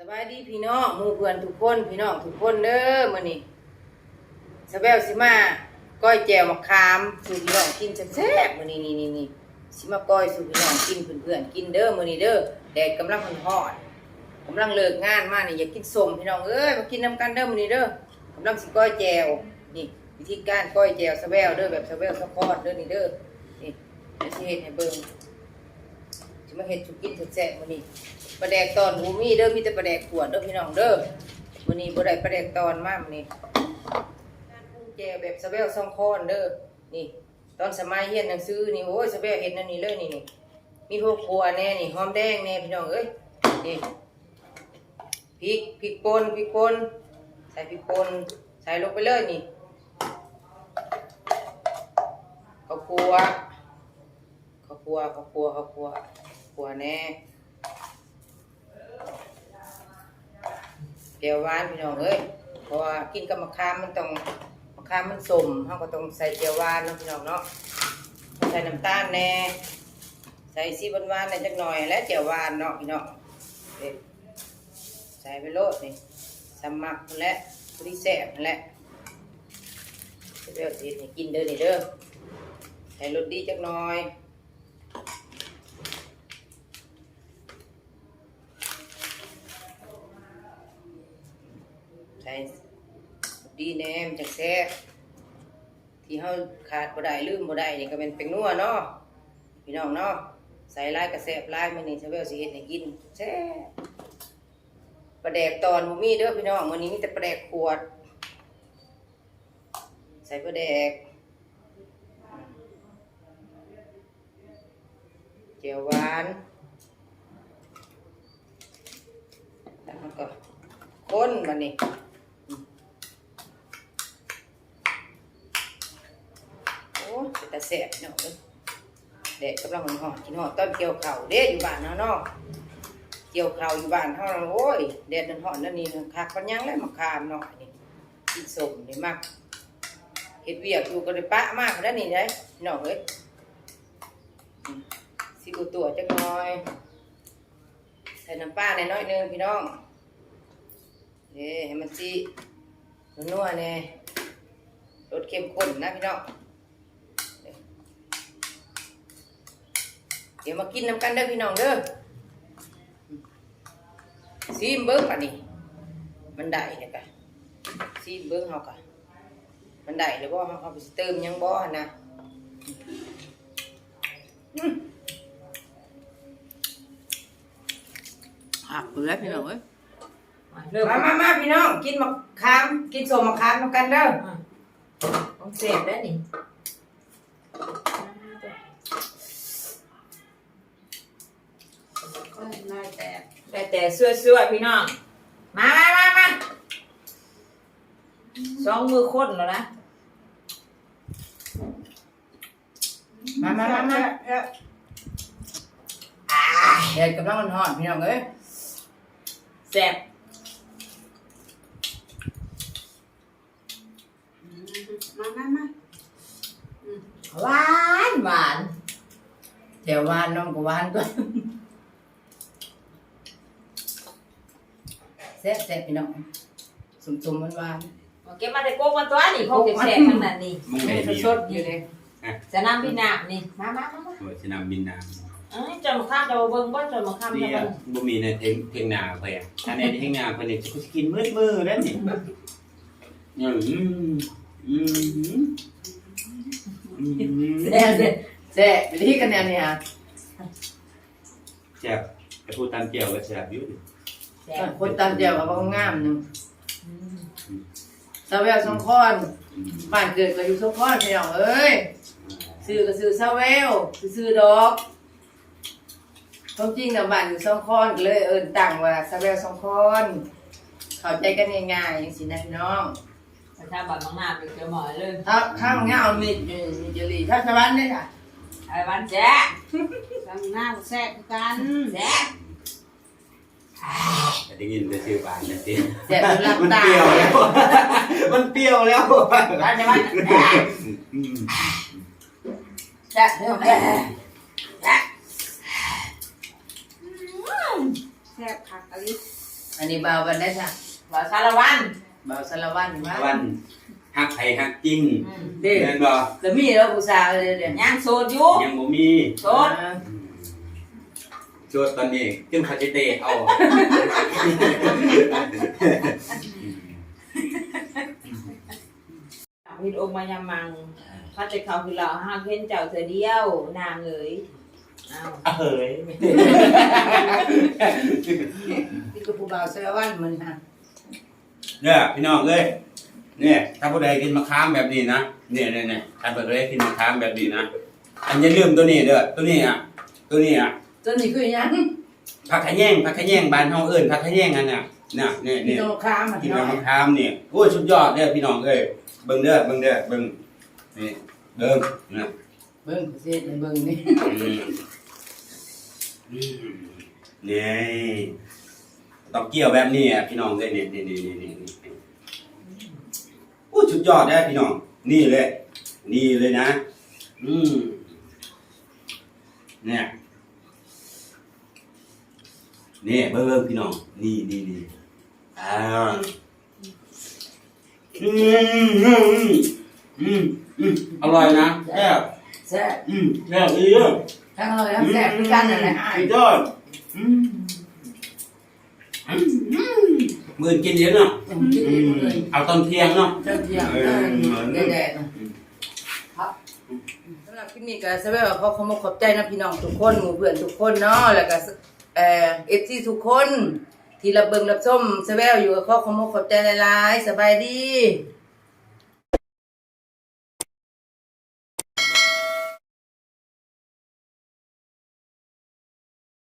สบายดีพี่น้องหมู่เพื่อนทุกคนพี่น้องทุกคนเด้อมื้อนี้สะแววสิมาก้อยแจ่วมะขามสู่พี่น้องกินแซ่บๆมื้อนี้นี่นี่นี่สิมาก้อยสู่พี่น้องกินเพื่อนๆกินเด้อมื้อนี้เด้อแดดกำลังร้อนกำลังเลิกงานมานี่อยากกินส้มพี่น้องเอ้ยมากินน้ำกันเด้อมื้อนี้เด้อกำลังสิก้อยแจ่วนี่วิธีการก้อยแจ่วสะแววเด้อแบบสะแววสะพอดเด้อนี่เด้อนี่เดี๋ยวสิเฮ็ดให้เบิ่ง มาเฮ็ดสุกินแซ่บๆมื้อนี้ปลาแดกตอนบ่มีเด้อมีแต่ปลาแดกขวดเด้อพี่น้องเด้อมื้อนี้บ่ได้ปลาแดกตอนมามื้อนี้การปรุงแจวแบบสะแววซองคอนเด้อนี่ ตอนสมัยเรียนหนังสือนี่โอ้ยสะแววเฮ็ดนั่นนี่เลยนี่นี่มีพวกครัวแน่นี่หอมแดงแน่พี่น้องเอ้ยนี่พริกพริกป่นพริกป่นใส่พริกป่นใส่ลงไปเลยนี่ข้าวคั่วข้าวคั่วข้าวคั่วข้าวคั่ว คั่วแน่แก้วหวานพี่น้องเอ้ยเพราะว่ากินกับมะขามมันต้องมะขามมันสมเราก็ต้องใส่แก้วหวานนะพี่น้องเนาะใส่น้ำตาลแน่ใส่ซีหวานๆหน่อยจักหน่อยและแก้วหวานเนาะพี่น้องใส่ไปโลดนี่สมัครและพริแซ่บแหละเดี๋ยวสิให้กินเด้อนี่เด้อใส่รสดีจักหน่อย ใส่ดีแนมจังแซ่บที่เฮาขาดบ่ได้ลืมบ่ได้นี่ก็เป็นเป็งนัวเนาะพี่น้องเนาะใส่ลายกระแซบลายมื้อนี้ชาวเวลสิเฮ็ดให้กินแซ่บปลาแดกตอนบ่มีเด้อพี่น้องมื้อนี้มีแต่ปลาแดกขวด ใส่ปลาแดกเจียวหวานแล้วก็คนบัดนี้ โอ้ เป็นตาแสบเนาะเดดกำลังหอนกินหอดต้นเกี่ยวเข่าเด้อยู่บ้านเฮาเนาะเกี่ยวเข่าอยู่บ้านเฮาโอ้ยแดดมันหอนนั่นนี่คักปัญญังแล้วมาคามเนาะนี่กินสมนี่มักเฮ็ดเวียกอยู่ก็ได้ปะมากแล้วนี่ได้เนาะเอ้ยอืมสิอุตัวจักหน่อยใส่น้ำปลาหน่อยนึงพี่น้องเด้ให้มันสินัวๆแน่ยรสเข้มข้นนะพี่น้อง ดี๋ยวมากินน้ำกันเด้อพี่น้องเด้อซีมเบิ้งป่ะนี่มันได้เนี่ยกะซีมเบิ้งเฮากะมันได้หรือบ่เฮาเอาไปสิเติมหยังบ่หั่นนะอืมหักเปลือกพี่น้องเอ้ยเริ่มมามามาพี่น้อง กินมะขาม กินส้มมะขามนำกันเด้อต้องเสพแล้วนี่ แต่แต่เสื้อเสื้อๆพี่น้อง มามามามาสองมือคนแล้วนะ มามามามาแดดกำลังร้อนๆพี่น้องเอ้ยแซ่บมามามาหวานหวานแถวหวานน้องก็หวานตัวแซ่บแซ่บพี่น้องสุ่มๆหวานเอาเก็บมาได้โกกมันตัวนี่คงจะแซ่บทั้งนั้นนี่มึงๆไงให้ดีสดๆอยู่เลยจะน้ำพี่นาบนี่มามามามาโอ้ยสนามบินน้เอ้ยจนมาข้ามจะเบิ่งบ่จนมาข้ามำจะนี่เบิ่งบ่มีในเทงเทงนาเพิ่นอันนี้เทงนาเพิ่นนี่จะกินมืดมือแล้วนี่อืมอืมอืมแซ่บแซ่บแซ่บไปที่กันแนวเนี่ยแซ่บกระทูตามเจียวก็แซ่บอยู่ดิแซ่บ คนตามเดียวกับว่างามหนึ่งอืมสาวแววสองคอนอืมบ้านเกิดก็อยู่สองคอนพี่น้องเอ้ยซื้อก็ซื้อสาวแววซื้อดอกความจริงนะบ้านอยู่สองคอนก็เลยเอิ้นตั้งว่าสาวแววสองคอนเข้าใจกันง่ายๆอย่างสินะพี่น้องไปทำบัตรบางนาไปเจอหมอเลยถ้าข้างเงามีดอยู่มีจรีถ้าสวรรค์เนี่ยค่ะไอ้วันแซ่บทางหน้าแซ่บกันแซ่บแต่ ได้ยินแต่ชื่อบานนะสิแซ่บจนหลับมันตาเปรี้ยวแล้ว มันเปรี้ยวแล้วร้านจะวันแซ่บอืมแซ่บเรื่องแซ่บแซ่บคักอลิสอันนี้บ่าววันได้จ้ะบ่าวสารวันบ่าวสารวันมาวันฮักไผฮักจริงอืมเด้แม่นบ่แล้วมีแล้วผู้สาวเลยเด้ยังโสดอยู่ยังบ่มีโสดโจ ทย์ตอนนี้จึงเขาจะเตะเอาวิดโอมายามังข้าแต่เขาคือเราห้ามเพ้นเจ้าเธอเดียวนางเอ๋ยอ้าวเฮ้ยนี่ก็ผู้บ่าวสารวันมันฮะเนี่ยพี่น้องเอ้ยเนี่ยถ้าผู้ใดกินมะขามแบบนี้นะเนี่ยเนี่ยเนี่ยถ้าผู้ใดกินมะขามแบบนี้นะอันอย่าลืมตัวนี้เด้อตัวนี้อะตัวนี้อะ ตัวนี้คือหยังผักขะแยงผักขะแยงบ้านเฮาเอิ้นผักขะแยงอันน่ะน่ะเนี่ยมีเนี่ยตัวค้ามันกินเนาะมะขามเนี่ยโอ้ยสุดยอดเด้อพี่น้องเอ้ยเบิ่งเด้อเบิ่งเด้อเบิ่งนี่เบิ่งนะเบิ่งเสียเบิ่งนี่อืมอืมนี่ต้องเกี่ยวแบบนี้อะพี่น้องเอ้ยนี่นี่นี่นี่นี่นี่โอ้ยสุดยอดเด้อพี่น้อง นี่เลย นี่เลยนะ อืมเนี่ย นี่เบิ่งเบิ่งพี่น้อง นี่นี่นี่อ่าอืมอืมอืมอืมอร่อยนะแซ่บแซ่บอืมแซ่บดีอะทั้งอร่อยทั้งแซ่บคือกันนั่นแหละอ้ายสุดยอดอืมอืมอืมมื่นกินเยอะเนาะกินอืเองมเลยเอาตอนเที่ยงเนาะ เจ้าเที่ยงเออแดดๆครับสำหรับคลิปนี้ก็สำหรับเขาขอมาขอบใจนะพี่น้องทุกคนหมู่เพื่อนทุกคนเนาะแล้วก็ เอ่อ FC ทุกคน ที่รับเบิงรับชมสแววอยู่กับเขาขอมาขอบใจหลายๆสบายดี